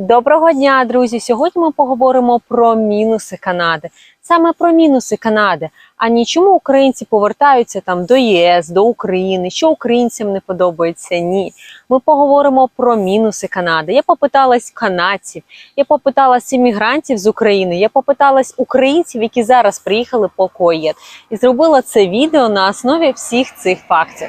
Доброго дня, друзі! Сьогодні ми поговоримо про мінуси Канади. Саме про мінуси Канади. А ні чому українці повертаються там до ЄС, до України, що українцям не подобається. Ні. Ми поговоримо про мінуси Канади. Я попиталась канадців, я попиталась іммігрантів з України, я попиталась українців, які зараз приїхали по КОЄД. І зробила це відео на основі всіх цих фактів.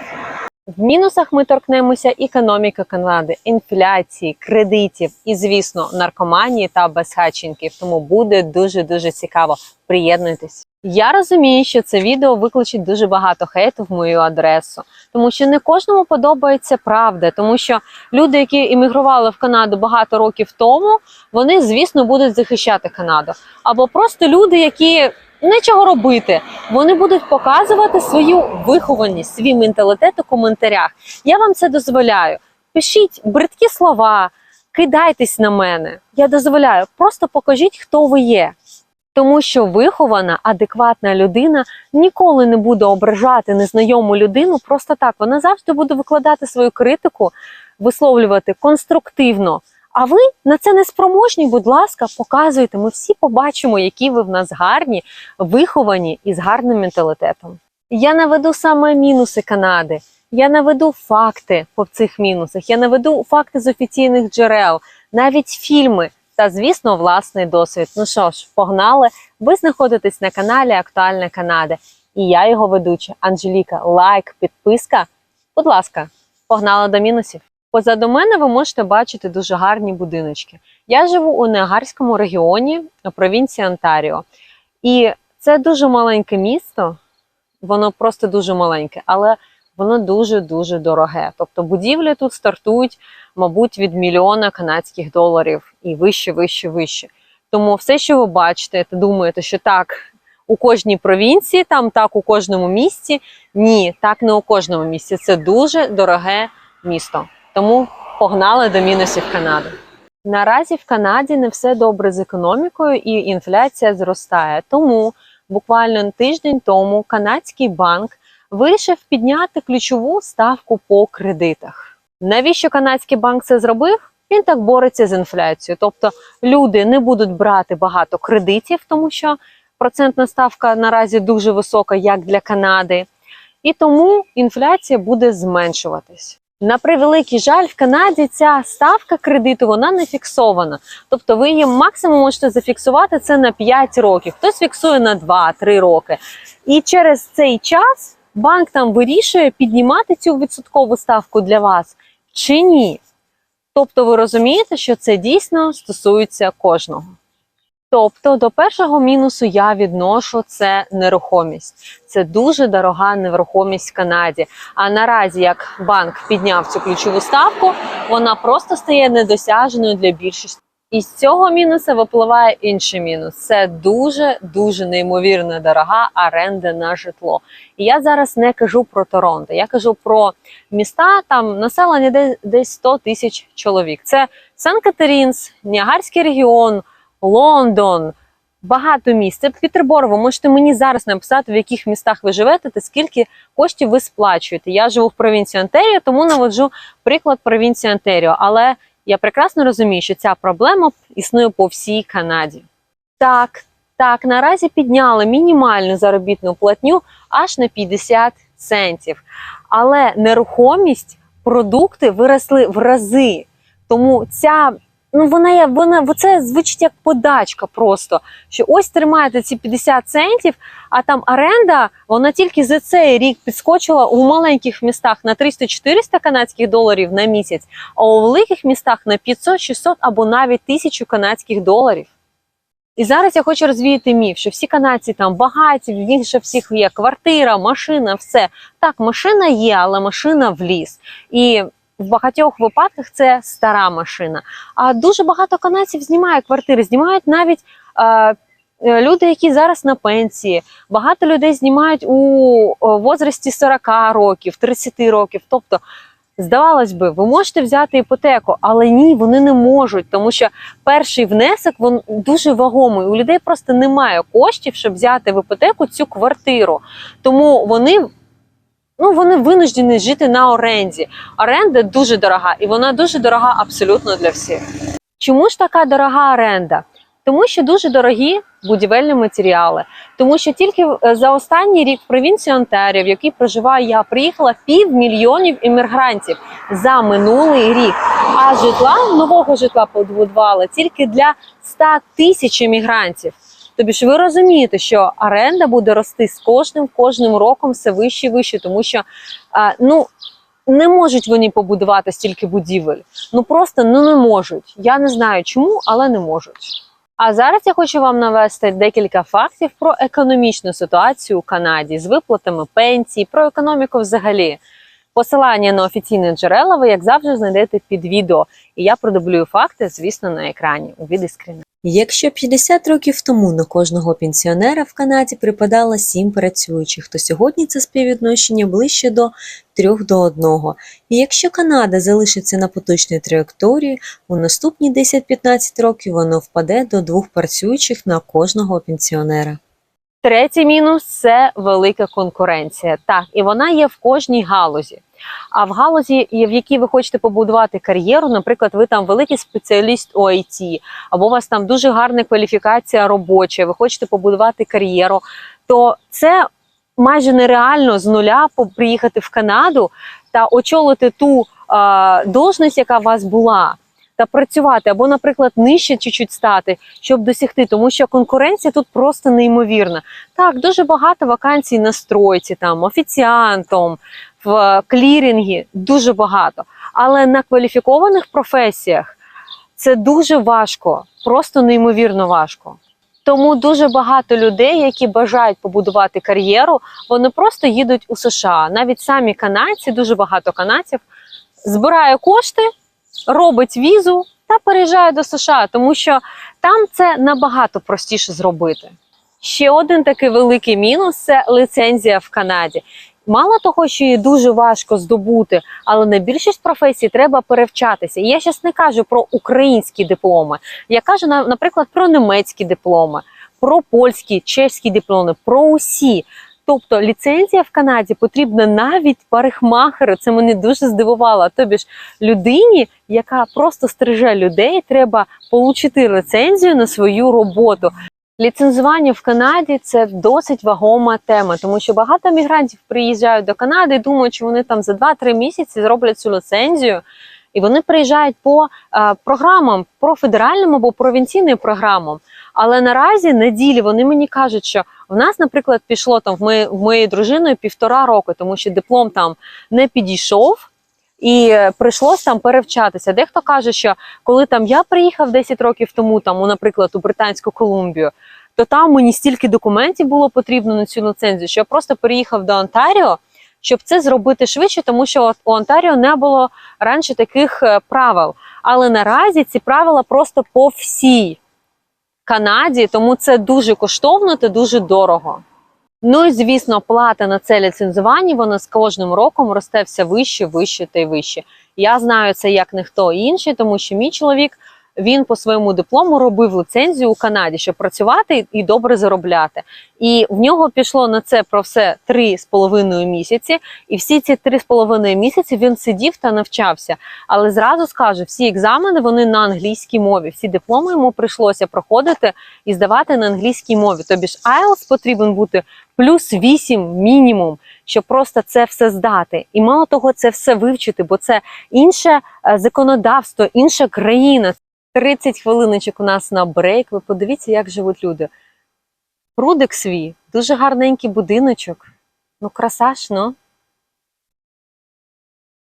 В мінусах ми торкнемося економіки Канади, інфляції, кредитів і, звісно, наркоманії та безхатченків. Тому буде дуже дуже цікаво. Приєднуйтесь. Я розумію, що це відео викличить дуже багато хейту в мою адресу, тому що не кожному подобається правда, тому що люди, які іммігрували в Канаду багато років тому, вони, звісно, будуть захищати Канаду. Або просто люди, які нічого робити, вони будуть показувати свою вихованість, свій менталітет у коментарях. Я вам це дозволяю. Пишіть бридкі слова, кидайтесь на мене. Я дозволяю. Просто покажіть, хто ви є. Тому що вихована, адекватна людина ніколи не буде ображати незнайому людину просто так. Вона завжди буде викладати свою критику, висловлювати конструктивно. А ви на це не спроможні, будь ласка, показуйте. Ми всі побачимо, які ви в нас гарні, виховані і з гарним менталітетом. Я наведу саме мінуси Канади. Я наведу факти по цих мінусах. Я наведу факти з офіційних джерел, навіть фільми та, звісно, власний досвід. Ну що ж, погнали! Ви знаходитесь на каналі Актуальна Канада. І я його ведуча Анжеліка. Лайк, підписка. Будь ласка, погнали до мінусів. Позаду мене ви можете бачити дуже гарні будиночки. Я живу у Неагарському регіоні провінції Онтаріо. І це дуже маленьке місто, воно просто дуже маленьке, але воно дуже-дуже дороге. Тобто будівлі тут стартують, мабуть, від мільйона канадських доларів і вище, вище, вище. Тому все, що ви бачите, та думаєте, що так у кожній провінції, там так у кожному місті. Ні, так не у кожному місті. Це дуже дороге місто. Тому погнали до мінусів Канади. Наразі в Канаді не все добре з економікою і інфляція зростає. Тому буквально тиждень тому канадський банк вирішив підняти ключову ставку по кредитах. Навіщо канадський банк це зробив? Він так бореться з інфляцією. Тобто люди не будуть брати багато кредитів, тому що процентна ставка наразі дуже висока, як для Канади, і тому інфляція буде зменшуватись. На превеликий жаль, в Канаді ця ставка кредиту вона не фіксована. Тобто ви її максимум можете зафіксувати це на 5 років, хтось фіксує на 2-3 роки. І через цей час банк там вирішує піднімати цю відсоткову ставку для вас чи ні. Тобто ви розумієте, що це дійсно стосується кожного. Тобто до першого мінусу я відношу це нерухомість. Це дуже дорога нерухомість в Канаді. А наразі, як банк підняв цю ключову ставку, вона просто стає недосяжною для більшості. І з цього мінуса випливає інший мінус. Це дуже дуже неймовірно дорога оренда на житло. І я зараз не кажу про Торонто, я кажу про міста там населення десь, десь 100 тисяч чоловік. Це Сан-Катерінс, Ніагарський регіон. Лондон, багато місць. Це Пітербор. Можете мені зараз написати, в яких містах ви живете та скільки коштів ви сплачуєте. Я живу в провінції Онтеріо, тому наводжу приклад провінції Онтеріо. Але я прекрасно розумію, що ця проблема існує по всій Канаді. Так, так, наразі підняли мінімальну заробітну платню аж на 50 центів. Але нерухомість, продукти виросли в рази. Тому ця ну вона є, вона це звучить як подачка просто. Що ось тримаєте ці 50 центів, а там оренда, вона тільки за цей рік підскочила у маленьких містах на 300-400 канадських доларів на місяць, а у великих містах на 500-600 або навіть 1000 канадських доларів. І зараз я хочу розвіяти міф, що всі канадці там багаті, в них же всіх є квартира, машина, все. Так, машина є, але машина в ліс. І в багатьох випадках це стара машина. А дуже багато канадців знімають квартири, знімають навіть е, е, люди, які зараз на пенсії. Багато людей знімають у о, возрасті 40 років, 30 років. Тобто, здавалось би, ви можете взяти іпотеку, але ні, вони не можуть, тому що перший внесок він дуже вагомий. У людей просто немає коштів, щоб взяти в іпотеку цю квартиру. Тому вони ну вони винуждені жити на оренді. Оренда дуже дорога, і вона дуже дорога абсолютно для всіх. Чому ж така дорога оренда? Тому що дуже дорогі будівельні матеріали. Тому що тільки е, за останній рік в провінцію Онтаріо, в якій проживаю я, приїхала півмільйонів іммігрантів за минулий рік. А житла нового житла побудували тільки для 100 тисяч іммігрантів. Тобі ж ви розумієте, що оренда буде рости з кожним кожним роком все вище і вище, тому що ну не можуть вони побудувати стільки будівель. Ну просто ну не можуть. Я не знаю чому, але не можуть. А зараз я хочу вам навести декілька фактів про економічну ситуацію у Канаді з виплатами пенсій, про економіку взагалі. Посилання на офіційні джерела ви, як завжди, знайдете під відео. І я продублюю факти, звісно, на екрані у відеоскріні. Якщо 50 років тому на кожного пенсіонера в Канаді припадало 7 працюючих, то сьогодні це співвідношення ближче до 3 до 1. І якщо Канада залишиться на поточній траєкторії, у наступні 10-15 років воно впаде до двох працюючих на кожного пенсіонера. Третій мінус це велика конкуренція. Так, і вона є в кожній галузі. А в галузі, в якій ви хочете побудувати кар'єру, наприклад, ви там великий спеціаліст у IT, або у вас там дуже гарна кваліфікація робоча, ви хочете побудувати кар'єру, то це майже нереально з нуля приїхати в Канаду та очолити ту е, должність, яка у вас була. Та працювати або, наприклад, нижче чуть-чуть стати, щоб досягти, тому що конкуренція тут просто неймовірна. Так, дуже багато вакансій на стройці, там офіціантом, в клірінгі, дуже багато. Але на кваліфікованих професіях це дуже важко, просто неймовірно важко. Тому дуже багато людей, які бажають побудувати кар'єру, вони просто їдуть у США. Навіть самі канадці, дуже багато канадців, збирає кошти, робить візу та переїжджає до США, тому що там це набагато простіше зробити. Ще один такий великий мінус це лицензія в Канаді. Мало того, що її дуже важко здобути, але на більшість професій треба перевчатися. І я зараз не кажу про українські дипломи. Я кажу, на- наприклад, про німецькі дипломи, про польські, чеські дипломи, про усі. Тобто ліцензія в Канаді потрібна навіть парикмахеру. Це мене дуже здивувало. Тобі ж людині, яка просто стриже людей, треба отримати ліцензію на свою роботу. Ліцензування в Канаді це досить вагома тема, тому що багато мігрантів приїжджають до Канади і думають, що вони там за 2-3 місяці зроблять цю ліцензію. І вони приїжджають по е, програмам, про федеральним або провінційним програмам. Але наразі на ділі вони мені кажуть, що в нас, наприклад, пішло там в мої, в моєї дружиною півтора року, тому що диплом там не підійшов. І е, прийшлось там перевчатися. Дехто каже, що коли там я приїхав 10 років тому, там, у, наприклад, у Британську Колумбію, то там мені стільки документів було потрібно на цю ліцензію, що я просто переїхав до Онтаріо, щоб це зробити швидше, тому що у Онтаріо не було раніше таких е, правил. Але наразі ці правила просто по всій Канаді, тому це дуже коштовно та дуже дорого. Ну і звісно, плата на це ліцензування вона з кожним роком росте все вище, вище та й вище. Я знаю це як ніхто інший, тому що мій чоловік він по своєму диплому робив ліцензію у Канаді, щоб працювати і добре заробляти. І в нього пішло на це про все три з половиною місяці. І всі ці три з половиною місяці він сидів та навчався. Але зразу скажу, всі екзамени вони на англійській мові. Всі дипломи йому прийшлося проходити і здавати на англійській мові. Тобі ж IELTS потрібен бути плюс 8 мінімум, щоб просто це все здати. І мало того, це все вивчити, бо це інше е, законодавство, інша країна. 30 хвилиночок у нас на брейк. Ви подивіться, як живуть люди. Прудик свій, дуже гарненький будиночок. Ну, красашно. ну.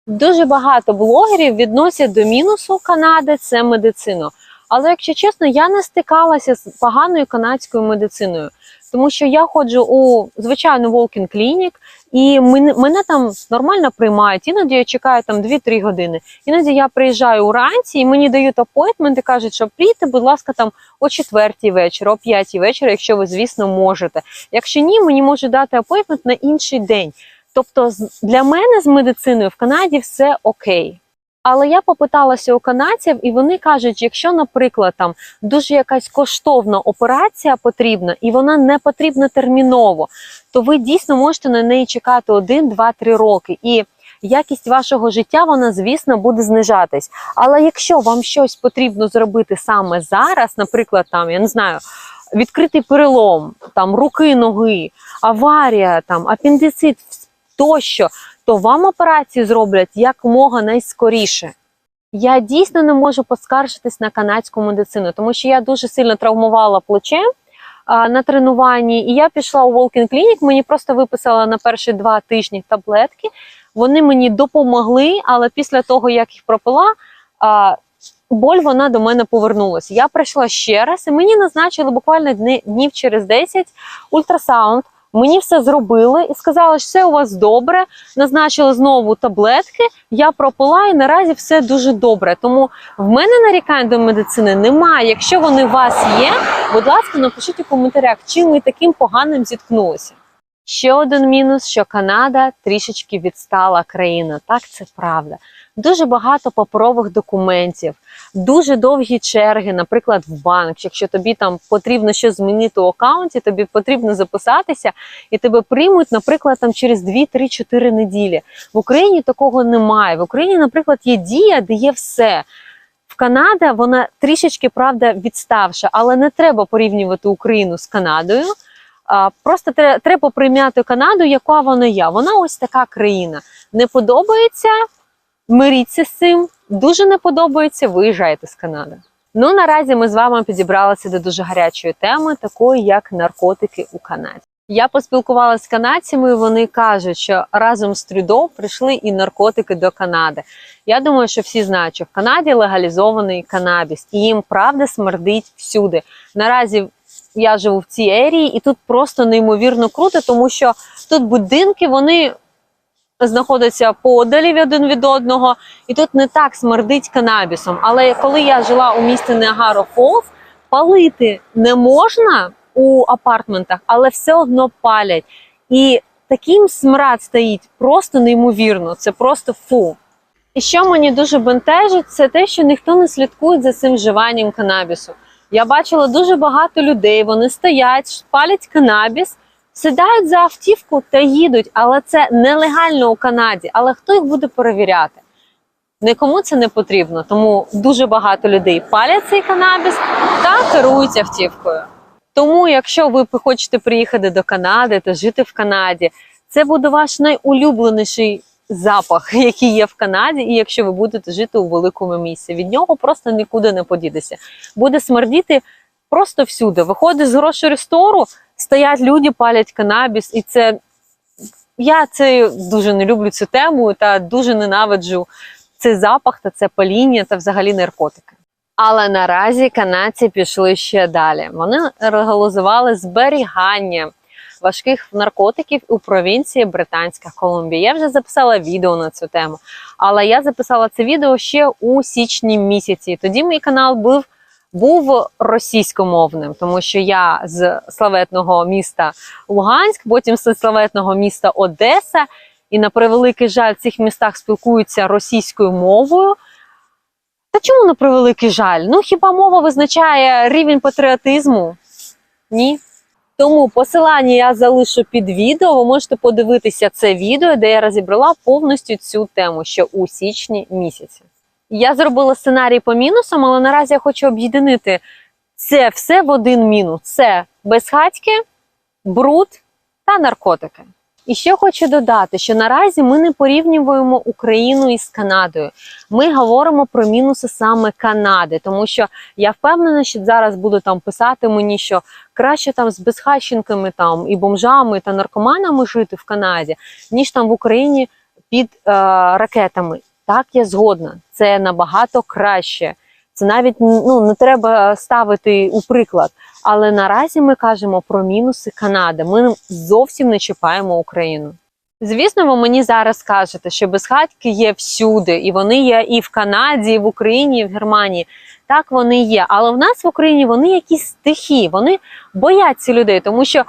Дуже багато блогерів відносять до мінусу Канади це медицину. Але якщо чесно, я не стикалася з поганою канадською медициною, тому що я ходжу у звичайну Walking Clinic, і мене, там нормально приймають. Іноді я чекаю там 2-3 години. Іноді я приїжджаю уранці і мені дають апойтмент і кажуть, що прийти, будь ласка, там о 4 вечора, о 5 вечора, якщо ви, звісно, можете. Якщо ні, мені можуть дати апойтмент на інший день. Тобто, для мене з медициною в Канаді все окей. Але я попиталася у канадців, і вони кажуть, якщо, наприклад, там дуже якась коштовна операція потрібна, і вона не потрібна терміново, то ви дійсно можете на неї чекати один, два, три роки. І якість вашого життя, вона, звісно, буде знижатись. Але якщо вам щось потрібно зробити саме зараз, наприклад, там, я не знаю, відкритий перелом, там руки, ноги, аварія, там апендицит тощо, то вам операцію зроблять якомога найскоріше. Я дійсно не можу поскаржитись на канадську медицину, тому що я дуже сильно травмувала плече а, на тренуванні, і я пішла у Walking Clinic, мені просто виписали на перші два тижні таблетки. Вони мені допомогли, але після того, як їх пропила, а, боль вона до мене повернулася. Я прийшла ще раз, і мені назначили буквально днів через 10 ультрасаунд. Мені все зробили і сказали, що все у вас добре. Назначили знову таблетки. Я пропила і наразі все дуже добре. Тому в мене нарікань до медицини немає. Якщо вони у вас є, будь ласка, напишіть у коментарях, чим ви таким поганим зіткнулися. Ще один мінус, що Канада трішечки відстала країна. Так, це правда. Дуже багато паперових документів, дуже довгі черги, наприклад, в банк. Якщо тобі там потрібно щось змінити у аккаунті, тобі потрібно записатися, і тебе приймуть, наприклад, там через 2-3-4 неділі. В Україні такого немає. В Україні, наприклад, є дія, де є все. В Канада вона трішечки правда відставша, але не треба порівнювати Україну з Канадою. Просто треба прийняти Канаду, яка вона є. Вона ось така країна. Не подобається, миріться з цим. Дуже не подобається, виїжджайте з Канади. Ну наразі ми з вами підібралися до дуже гарячої теми, такої як наркотики у Канаді. Я поспілкувалася з канадцями. і Вони кажуть, що разом з Трюдо прийшли і наркотики до Канади. Я думаю, що всі знають, що в Канаді легалізований канабіс, і їм правда смердить всюди. Наразі я живу в цій ерії, і тут просто неймовірно круто, тому що тут будинки вони знаходяться подалі один від одного, і тут не так смердить канабісом. Але коли я жила у місті Неагаро Фолз, палити не можна у апартментах, але все одно палять. І таким смрад стоїть просто неймовірно. Це просто фу. І що мені дуже бентежить, це те, що ніхто не слідкує за цим вживанням канабісу. Я бачила дуже багато людей, вони стоять, палять канабіс, сідають за автівку та їдуть, але це нелегально у Канаді. Але хто їх буде перевіряти? Нікому це не потрібно, тому дуже багато людей палять цей канабіс та керують автівкою. Тому, якщо ви хочете приїхати до Канади та жити в Канаді, це буде ваш найулюбленіший запах, який є в Канаді, і якщо ви будете жити у великому місці, від нього просто нікуди не подітися. Буде смердіти просто всюди. Виходиш з грошей стору, стоять люди, палять канабіс, і це я це дуже не люблю цю тему та дуже ненавиджу цей запах та це паління та взагалі наркотики. Але наразі канадці пішли ще далі. Вони легалізували зберігання важких наркотиків у провінції Британська Колумбія. Я вже записала відео на цю тему, але я записала це відео ще у січні місяці. Тоді мій канал був. Був російськомовним, тому що я з славетного міста Луганськ, потім з славетного міста Одеса, і на превеликий жаль, в цих містах спілкуються російською мовою. Та чому на превеликий жаль? Ну хіба мова визначає рівень патріотизму? Ні. Тому посилання я залишу під відео. Ви можете подивитися це відео, де я розібрала повністю цю тему ще у січні місяці. Я зробила сценарій по мінусам, але наразі я хочу об'єднати це все в один мінус: це безхатьки, бруд та наркотики. І ще хочу додати, що наразі ми не порівнюємо Україну із Канадою. Ми говоримо про мінуси саме Канади, тому що я впевнена, що зараз буду там писати мені, що краще там з безхатченками там і бомжами та наркоманами жити в Канаді, ніж там в Україні під е, ракетами. Так, я згодна, це набагато краще. Це навіть ну не треба ставити у приклад. Але наразі ми кажемо про мінуси Канади. Ми зовсім не чіпаємо Україну. Звісно, ви мені зараз скажете, що безхатьки є всюди, і вони є і в Канаді, і в Україні, і в Германії. Так вони є. Але в нас в Україні вони якісь стихі, вони бояться людей, тому що е,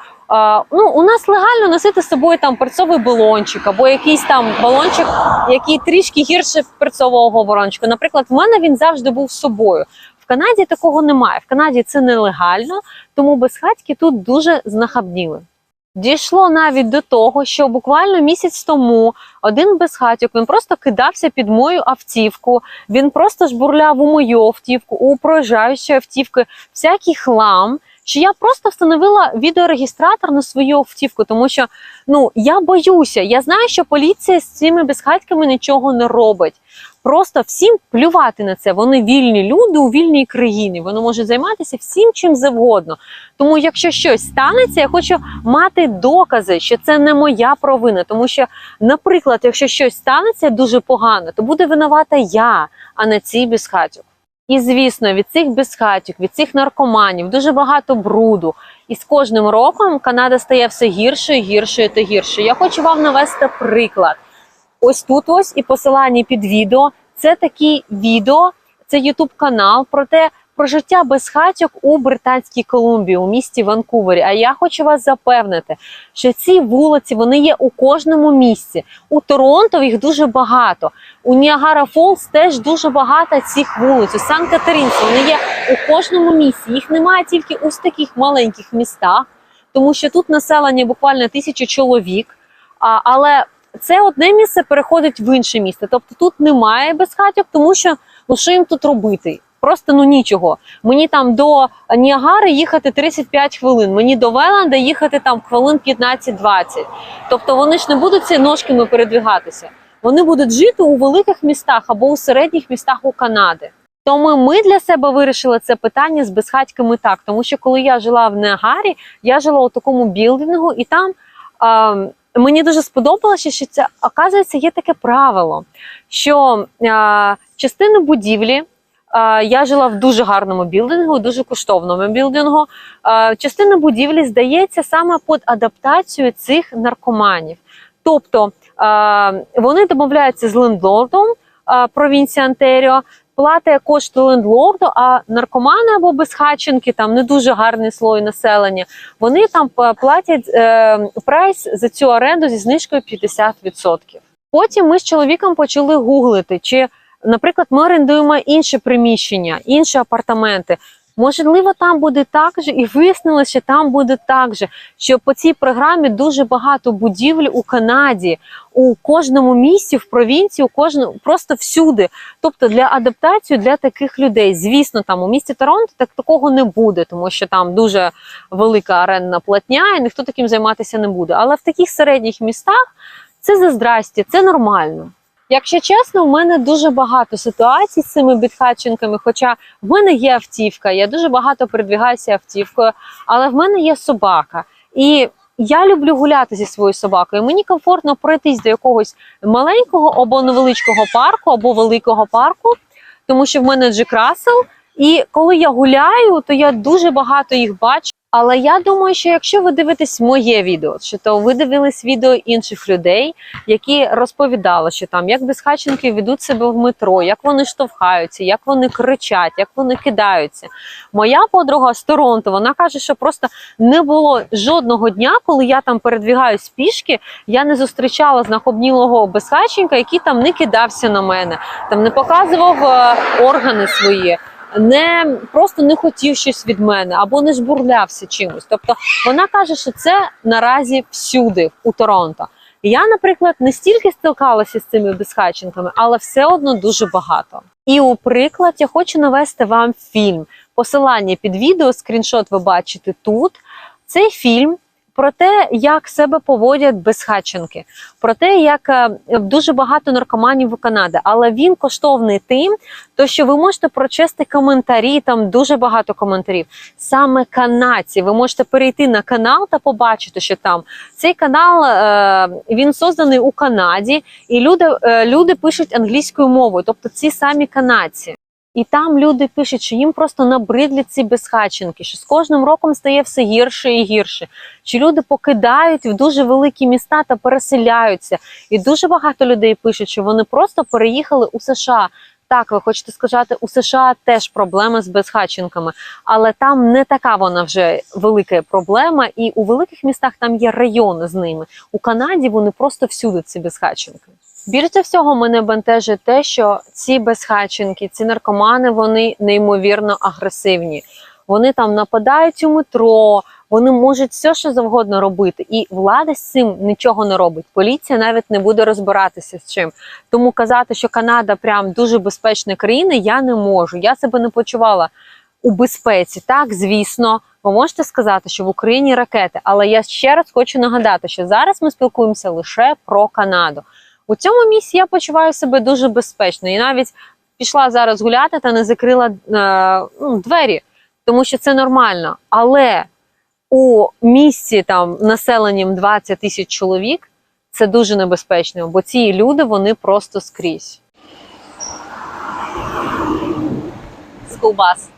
ну, у нас легально носити з собою там перцовий балончик або якийсь там балончик, який трішки гірше перцового балончика. Наприклад, в мене він завжди був з собою. В Канаді такого немає. В Канаді це нелегально, тому безхатьки тут дуже знахабніли. Дійшло навіть до того, що буквально місяць тому один безхатьок він просто кидався під мою автівку. Він просто жбурляв у мою автівку, у проїжджаючої автівки всякий хлам. Що я просто встановила відеорегістратор на свою автівку, тому що ну я боюся. Я знаю, що поліція з цими безхатьками нічого не робить. Просто всім плювати на це. Вони вільні люди у вільній країні. Вони можуть займатися всім чим завгодно. Тому, якщо щось станеться, я хочу мати докази, що це не моя провина. Тому що, наприклад, якщо щось станеться дуже погано, то буде винувата я, а не цей безхатьок. І звісно, від цих безхатьок, від цих наркоманів дуже багато бруду. І з кожним роком Канада стає все гіршою, гіршою та гіршою. Я хочу вам навести приклад. Ось тут ось і посилання під відео. Це такі відео, це Ютуб канал про те, про життя безхатьок у Британській Колумбії, у місті Ванкувері. А я хочу вас запевнити, що ці вулиці вони є у кожному місці. У Торонто їх дуже багато. У Ніагара Фолс теж дуже багато цих вулиць. У Сан Катеринці вони є у кожному місці. Їх немає тільки у таких маленьких містах, тому що тут населення буквально тисячу чоловік. А, але це одне місце переходить в інше місце. Тобто тут немає безхатьок, тому що ну що їм тут робити? Просто ну нічого. Мені там до Ніагари їхати 35 хвилин. Мені до Веланда їхати там хвилин 15-20. Тобто вони ж не будуть ці ножками передвигатися. Вони будуть жити у великих містах або у середніх містах у Канади. Тому ми для себе вирішили це питання з безхатьками так. Тому що коли я жила в Неагарі, я жила у такому білдингу, і там. А, Мені дуже сподобалося, що це оказується є таке правило, що е, частину будівлі я жила в дуже гарному білдингу, дуже коштовному білдингу. Частина будівлі здається саме під адаптацію цих наркоманів. Тобто вони домовляються з лендлордом провінції Онтеріо, платить кошти лендлорду, а наркомани або безхаченки, там не дуже гарний слой населення, вони там платять е, прайс за цю оренду зі знижкою 50%. Потім ми з чоловіком почали гуглити, чи, наприклад, ми орендуємо інше приміщення, інші апартаменти. Можливо, там буде так же, і вияснилося, що там буде так же, що по цій програмі дуже багато будівель у Канаді, у кожному місті, в провінції, у кожному просто всюди. Тобто для адаптації для таких людей. Звісно, там у місті Торонто так такого не буде, тому що там дуже велика орендна платня, і ніхто таким займатися не буде. Але в таких середніх містах це за здрасті, це нормально. Якщо чесно, в мене дуже багато ситуацій з цими бідхатченками. Хоча в мене є автівка, я дуже багато передвігаюся автівкою, але в мене є собака. І я люблю гуляти зі своєю собакою. Мені комфортно пройтись до якогось маленького або невеличкого парку, або великого парку, тому що в мене Джек Рассел. І коли я гуляю, то я дуже багато їх бачу. Але я думаю, що якщо ви дивитесь моє відео, що то ви дивились відео інших людей, які розповідали, що там як безхатченки ведуть себе в метро, як вони штовхаються, як вони кричать, як вони кидаються. Моя подруга з Торонто, вона каже, що просто не було жодного дня, коли я там передвігаюсь пішки, я не зустрічала знахобнілого безхатченка, який там не кидався на мене, там не показував е, органи свої. Не просто не хотів щось від мене або не жбурлявся чимось. Тобто вона каже, що це наразі всюди у Торонто. Я, наприклад, не стільки стикалася з цими безхатченками, але все одно дуже багато. І у приклад я хочу навести вам фільм. Посилання під відео, скріншот ви бачите тут. Цей фільм про те, як себе поводять безхатченки, про те, як е, дуже багато наркоманів у Канаді, але він коштовний тим, то що ви можете прочести коментарі, там дуже багато коментарів. Саме канадці. Ви можете перейти на канал та побачити, що там цей канал е, він созданий у Канаді, і люди, е, люди пишуть англійською мовою, тобто ці самі канадці. І там люди пишуть, що їм просто набридлі ці безхатченки, що з кожним роком стає все гірше і гірше. Що люди покидають в дуже великі міста та переселяються. І дуже багато людей пишуть, що вони просто переїхали у США. Так, ви хочете сказати, у США теж проблема з безхатченками, але там не така вона вже велика проблема, і у великих містах там є райони з ними. У Канаді вони просто всюди ці безхатченки. Більше всього мене бентежить те, що ці безхатченки, ці наркомани, вони неймовірно агресивні. вони там нападають у метро, вони можуть все, що завгодно робити. І влада з цим нічого не робить. Поліція навіть не буде розбиратися з чим. Тому казати, що Канада прям дуже безпечна країна, я не можу. Я себе не почувала у безпеці. Так, звісно, ви можете сказати, що в Україні ракети, але я ще раз хочу нагадати, що зараз ми спілкуємося лише про Канаду. У цьому місці я почуваю себе дуже безпечно і навіть пішла зараз гуляти та не закрила е, ну, двері, тому що це нормально. Але у місці там населенням 20 тисяч чоловік це дуже небезпечно, бо ці люди вони просто скрізь. Скулбас.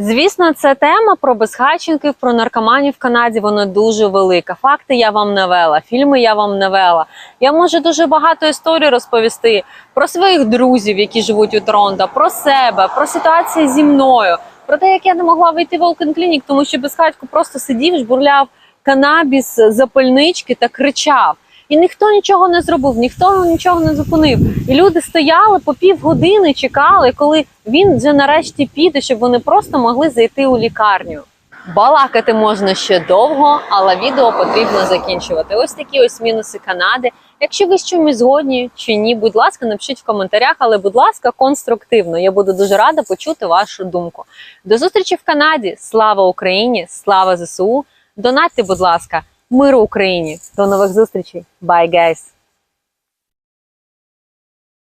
Звісно, це тема про безхатченків, про наркоманів в Канаді. Вона дуже велика. Факти я вам навела, фільми я вам навела. Я можу дуже багато історій розповісти про своїх друзів, які живуть у Торонто, про себе, про ситуацію зі мною, про те, як я не могла вийти в Олкен Клінік, тому що безхатько просто сидів, жбурляв канабіс запальнички та кричав. І ніхто нічого не зробив, ніхто нічого не зупинив. І люди стояли по півгодини, чекали, коли він вже нарешті піде, щоб вони просто могли зайти у лікарню. Балакати можна ще довго, але відео потрібно закінчувати. Ось такі ось мінуси Канади. Якщо ви з чимось згодні чи ні, будь ласка, напишіть в коментарях, але будь ласка, конструктивно. Я буду дуже рада почути вашу думку. До зустрічі в Канаді. Слава Україні! Слава ЗСУ! Донатьте, будь ласка, миру Україні! До нових зустрічей! Bye, guys!